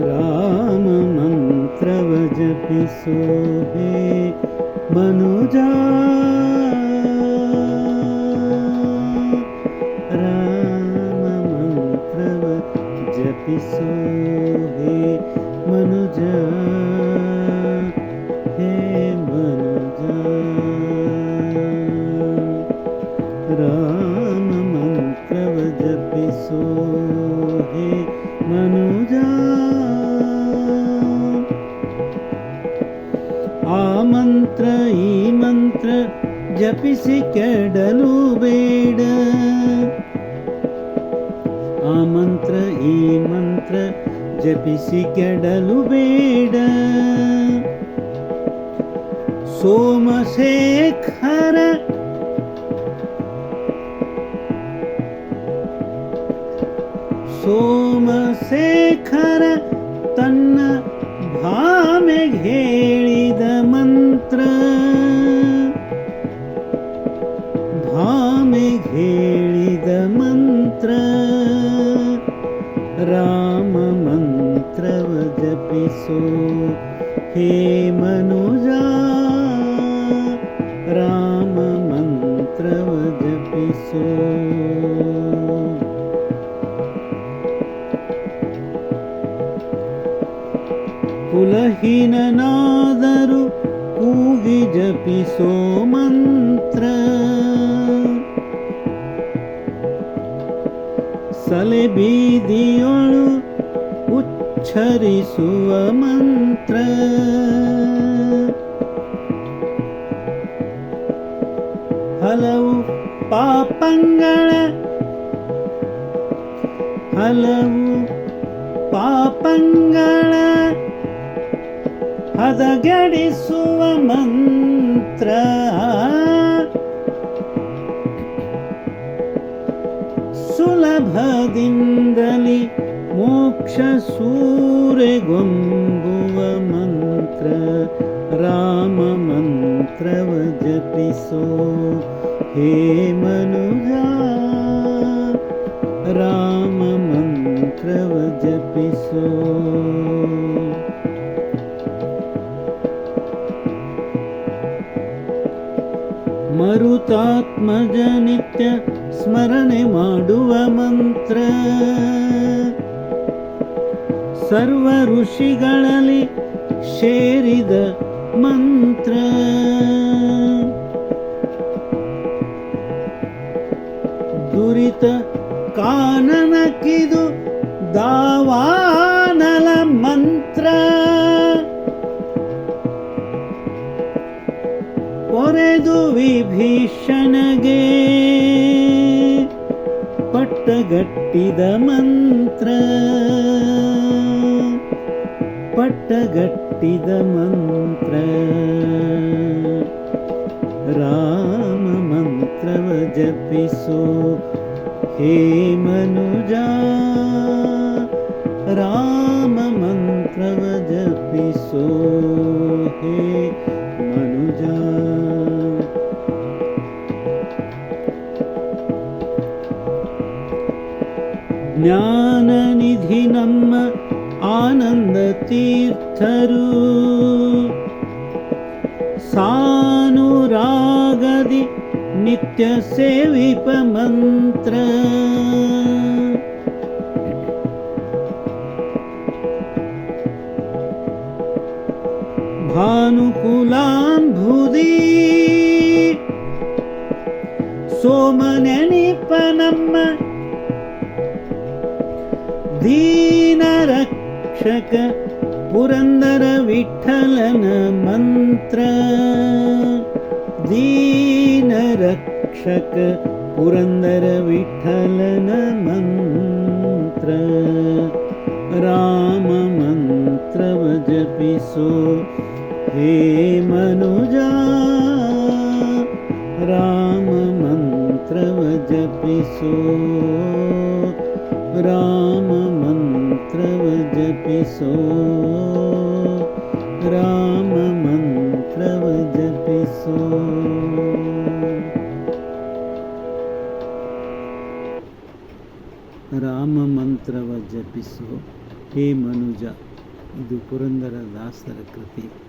राममन्त्रव जपिसो हे मनुजा। राममन्त्रव जपिसो हे मनुजा जपिसो हे मनुजा ಆ ಮಂತ್ರ ಈ ಮಂತ್ರ ಜಪಿಸಿ ಕೆಡಲು ಬೇಡ ಆ ಮಂತ್ರ ಈ ಮಂತ್ರ ಜಪಿಸಿ ಕೆಡಲು ಬೇಡ ಸೋಮಶೇಖರ सोमशेखर तन्न भामे द मन्त्र भामि घेळिद मन्त्र राममन्त्र वज पिशो हे मनुजा राममन्त्र वज पिसु ಮಂತ್ರವ ಜಪಿಸೋ ಕುಲಹೀನನಾದರು ಕೂಗಿ ಜಪಿಸೋ ಮಂತ್ರ ಸಲೆ ಬೀದಿಯೊಳು ಉಚ್ಚರಿಸುವ ಮಂತ್ರ ಹಲವು ಪಾಪಂಗಳ ಹಲವು ಪಾಪಂಗಳ ಹದಗೆಡಿಸುವ ಮಂತ್ರ ಸುಲಭದಿಂದಲಿ ಮೋಕ್ಷ ಸೂರೆಗೊಂಬುವ ಮಂತ್ರ ರಾಮ ಮಂತ್ರವ ಜಪಿಸೋ ಹೇ ಮನುಜ ರಾಮ ಮಂತ್ರವ ಜಪಿಸೋ ಮರುತಾತ್ಮಜ ನಿತ್ಯ ಸ್ಮರಣೆ ಮಾಡುವ ಮಂತ್ರ. ಸರ್ವ ಋಷಿಗಳಲ್ಲಿ ಸೇರಿದ ಮಂತ್ರ. ದುರಿತ ಕಾನನಕ್ಕಿದು ದಾವಾನಲ ಮಂತ್ರ. ವಿಭೀಷಣಗೆ ಪಟ್ಟಗಟ್ಟಿದ ಮಂತ್ರ. ಪಟ್ಟಗಟ್ಟಿದ ಮಂತ್ರ. ರಾಮ ಮಂತ್ರವ ಜಪಿಸೋ ಹೇ ಮನುಜ. ज्ञाननिधि नम्म आनन्दतीर्थरु। सानुरागदि नित्यसेविपमन्त्र भानुकुलाम्भुदि। सोमननिपनम् दीनरक्षक पुरन्दरविठ्ठलन मन्त्र। दीनरक्षक पुरन्दरविठलन मन्त्र। राममन्त्रवजपिसु हे मनुजा। राममन्त्रवजपिसु ಜಪಿಸೋ ರಾಮ ಮಂತ್ರವ ಜಪಿಸೋ. ರಾಮ ಮಂತ್ರವ ಜಪಿಸು. ಹೇ ಮನುಜ ಇದು ಪುರಂದರ ದಾಸರ ಕೃತಿ.